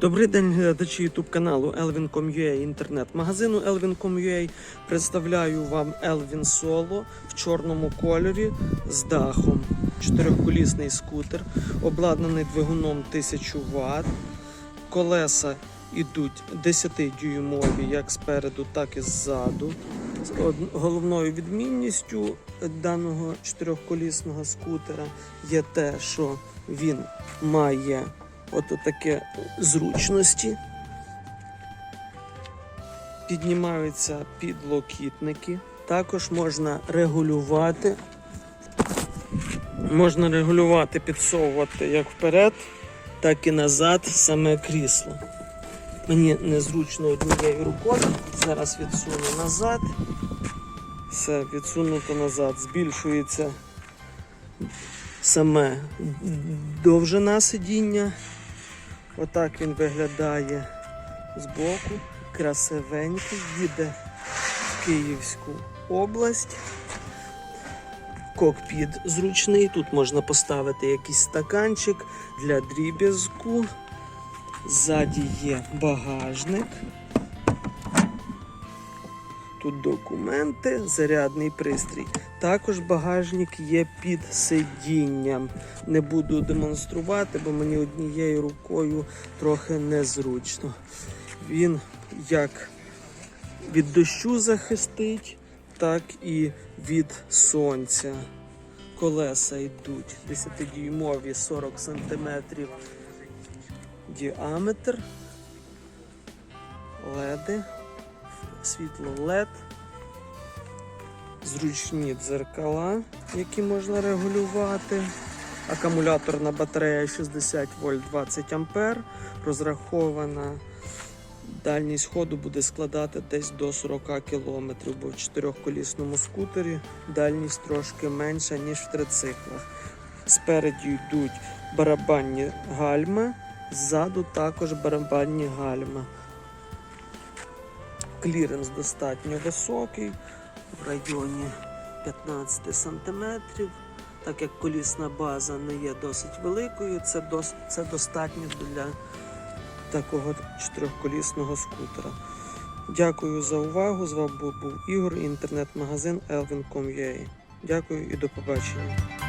Добрий день, глядачі YouTube каналу Elvin.com.ua інтернет-магазину Elvin.com.ua. Представляю вам Elvin Solo в чорному кольорі з дахом. Чотирьохколісний скутер, обладнаний двигуном 1000 Вт. Колеса йдуть 10-дюймові як спереду, так і ззаду. Головною відмінністю даного чотирьохколісного скутера є те, що він має от таке зручності. Піднімаються підлокітники. Також можна регулювати. Можна регулювати, підсовувати як вперед, так і назад саме крісло. Мені незручно однією рукою. Зараз відсуну назад. Все, відсунуто назад. Збільшується саме довжина сидіння. Отак він виглядає збоку. Красивенький, їде в Київську область. Кокпіт зручний. Тут можна поставити якийсь стаканчик для дріб'язку. Ззаді є багажник. Тут документи, зарядний пристрій. Також багажник є під сидінням. Не буду демонструвати, бо мені однією рукою трохи незручно. Він як від дощу захистить, так і від сонця. Колеса йдуть 10-дюймові 40 см діаметр. Леди, світло LED, зручні дзеркала, які можна регулювати. Акумуляторна батарея 60 вольт 20 ампер, розрахована. Дальність ходу буде складати десь до 40 км, бо в чотирьохколісному скутері дальність трошки менша, ніж в трициклах. Спереді йдуть барабанні гальма, ззаду також барабанні гальма. Кліренс достатньо високий, в районі 15 см. Так як колісна база не є досить великою, це, дос, це достатньо для такого чотирьохколісного скутера. Дякую за увагу. З вами був Ігор, інтернет-магазин Elvin.com.ua. Дякую і до побачення.